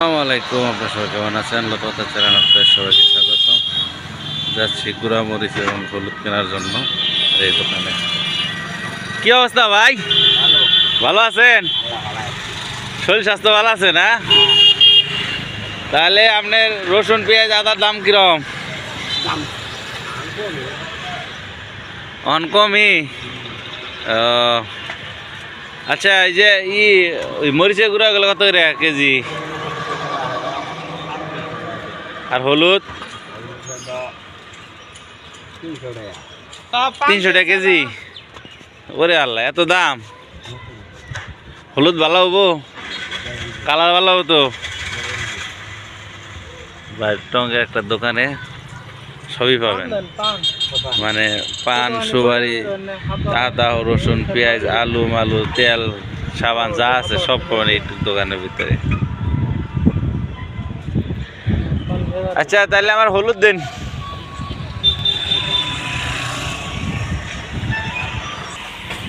আসসালামু আলাইকুম আপনার সবাই কেমন আছেন? লতা চ্যানেল আপনাদের সবাইকে স্বাগত যাচ্ছি গুঁড়া মরিচ এবং হলুদ কেনার জন্য এই দোকানে। কি অবস্থা ভাই? ভালো। আছেন? শরীর স্বাস্থ্য ভালো আছে না? তাহলে আপনার রসুন পেঁয়াজ আদার দাম কিরম অনকমই আচ্ছা এই যে ই মরিচের গুঁড়া গেলে কত করে কেজি? আর হলুদ? তিনশো টাকা কেজি। ওরে আল্লাহ, এত দাম? হলুদ ভালো হব? কালার ভালো হব তো? বাইরের টঙ্গে একটা দোকানে সবই পাবেন। মানে পান, সুপারি, আদা, রসুন, পেঁয়াজ, আলু, মালু, তেল, সাবান, যা আছে সব পাবেন এই দোকানের ভিতরে। আচ্ছা তাহলে আমার হলুদ দিন।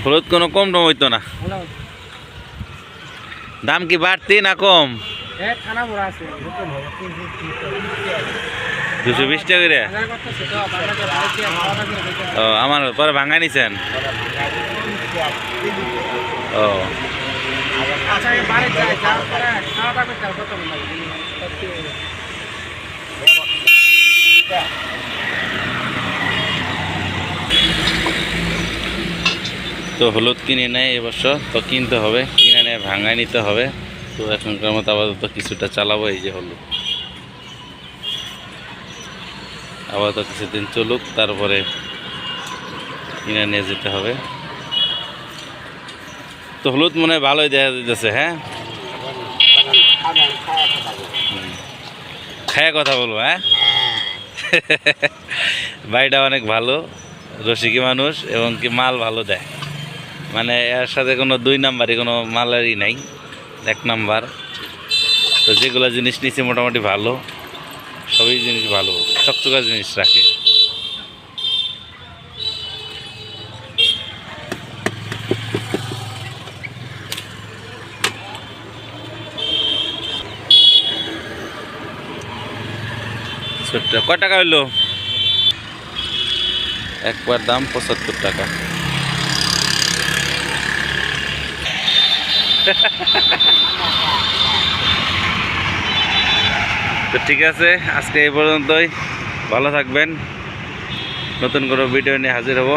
হলুদ কোনো কম টম হইতো না। দাম কি বাড়তি না কম? আছে। দুশো বিশ টাকা করে? ও আমার পরে ভাঙা নিছেন? ও। আচ্ছা তো হলুদ কিনে নেয় এবছর তো কিনতে হবে, কিনে নিয়ে, ভাঙায় নিতে হবে। তো এখনকার মতো আপাতত কিছুটা চালাবো এই যে হলুদ। আপাতত কিছুদিন চলুক, তারপরে কিনে নিয়ে যেতে হবে। তো হলুদ মনে হয় ভালোই দেখা যেতেছে হ্যাঁ? খায়া কথা বলব হ্যাঁ? বাড়িটা অনেক ভালো, রসিকী মানুষ, এবং কি মাল ভালো দেয়। মানে এর সাথে কোনো দুই নাম্বারই, কোনো মালারই নাই, এক নাম্বার। তো যেগুলো জিনিস নিচ্ছে মোটামুটি ভালো, সবই জিনিস ভালো, চকচকা জিনিস রাখে। কয় টাকা হইল? একবার দাম পঁচাত্তর টাকা। তো ঠিক আছে আজকে এই পর্যন্তই। ভালো থাকবেন। নতুন কোনো ভিডিও নিয়ে হাজির হব।